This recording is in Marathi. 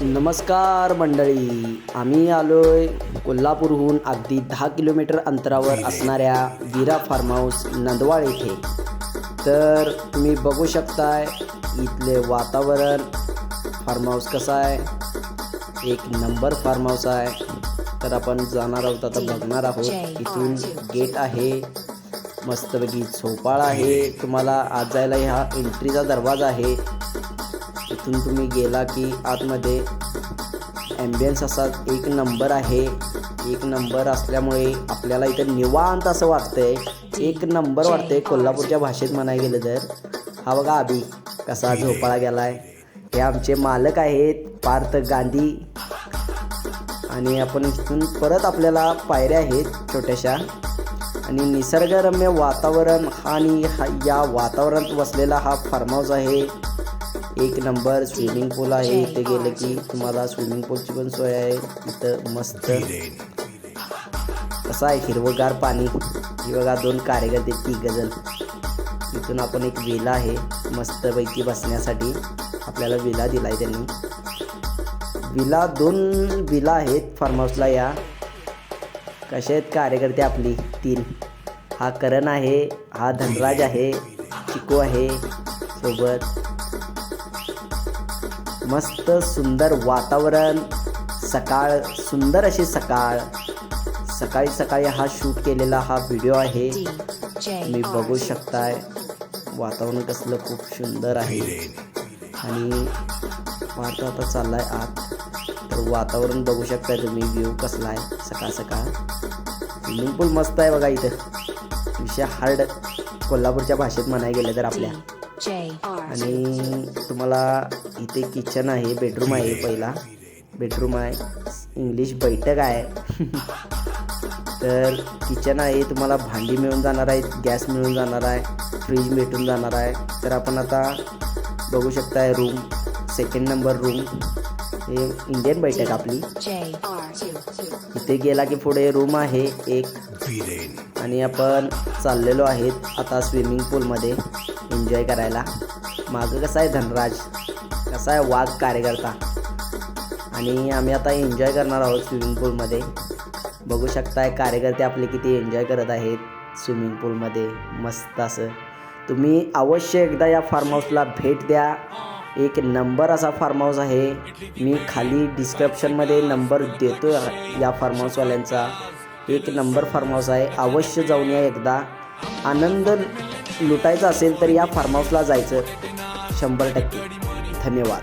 नमस्कार मंडळी आम्ही आलोय कोल्हापूरहून अगदी दहा किलोमीटर अंतरावर असणाऱ्या विरा फार्म हाऊस नंदवाळ येथे. तर तुम्ही बघू शकताय इथले वातावरण फार्म हाऊस कसं आहे? एक नंबर फार्म हाऊस आहे. तर आपण जाणार आहोत आता बघणार आहोत. इथून गेट आहे मस्तपैकी झोपाळ आहे. तुम्हाला आज जायला ह्या एंट्रीचा दरवाजा आहे. इथून तुम्ही गेला की आतमध्ये ॲम्बियन्स असा एक नंबर आहे. एक नंबर असल्यामुळे आपल्याला इथं निवांत असं वाटतंय. एक नंबर वाटतंय कोल्हापूरच्या भाषेत म्हणाय गेलं तर. हा बघा आबी कसा झोपाळा गेलाय. हे आमचे मालक आहेत पार्थ गांधी. आणि आपण इथून परत आपल्याला पायऱ्या आहेत छोट्याशा. आणि निसर्गरम्य वातावरण आणि हा या वातावरणात वसलेला हा फार्म हाऊस आहे. एक नंबर स्विमिंग पूल आहे. इथे गेलं की तुम्हाला स्विमिंग पूलची पण सोय आहे. इथं मस्त कसं आहे हिरवगार पाणी. ही बघा दोन कार्यकर्ते तिघ जण. इथून आपण एक विला आहे मस्तपैकी बसण्यासाठी. आपल्याला विला दिला आहे त्यांनी. विला दोन विला आहेत फार्म हाऊसला या. कसे आहेत कार्यकर्ते आपली? तीन. हा करण आहे हा धनराज आहे चिकू आहे सोबत. मस्त सुंदर वातावरण सकाळ सुंदर अशी सकाळ. सकाळी सकाळी हा शूट केलेला हा व्हिडिओ आहे. तुम्ही बघू शकताय वातावरण कसलं खूप सुंदर आहे. आणि वाटतं आता चाललाय आत. तर वातावरण बघू शकताय तुम्ही व्ह्यू कसला आहे सकाळ सकाळ. स्विमिंग पूल मस्त आहे बघा इथं. विषय हार्ड कोल्हापूरच्या भाषेत म्हणाय गेलं तर आपल्या. आणि तुम्हाला इथे किचन आहे बेडरूम आहे पहिला. बेडरूम आहे इंग्लिश बैठक आहे. तर किचन आहे तुम्हाला भांडी मिळून जाणार आहे गॅस मिळून जाणार आहे फ्रीज भेटून जाणार आहे. तर आपण आता बघू शकताय रूम सेकंड नंबर रूम हे इंडियन बैठक आपली. इथे गेला की पुढे रूम आहे एक. आणि आपण चाललेलो आहेत आता स्विमिंग पूलमध्ये एन्जॉय करायला. मागं कसं आहे धनराज? कसा आहे वाघ कार्यकर्ता? आणि आम्ही आता एन्जॉय करणार आहोत स्विमिंग पूलमध्ये बघू शकताय कार्यकर्ते आपले किती एन्जॉय करत आहेत स्विमिंग पूलमध्ये मस्त असं. तुम्ही अवश्य एकदा या फार्म हाऊसला भेट द्या. एक नंबर असा फार्म हाऊस आहे. मी खाली डिस्क्रिप्शनमध्ये नंबर देतो या फार्म हाऊसवाल्यांचा एक नंबर फार्म हाऊस आहे. अवश्य जाऊन या एकदा. आनंद लुटायचा असेल तर या फार्म हाऊसला जायचं. शंभर टक्के. धन्यवाद.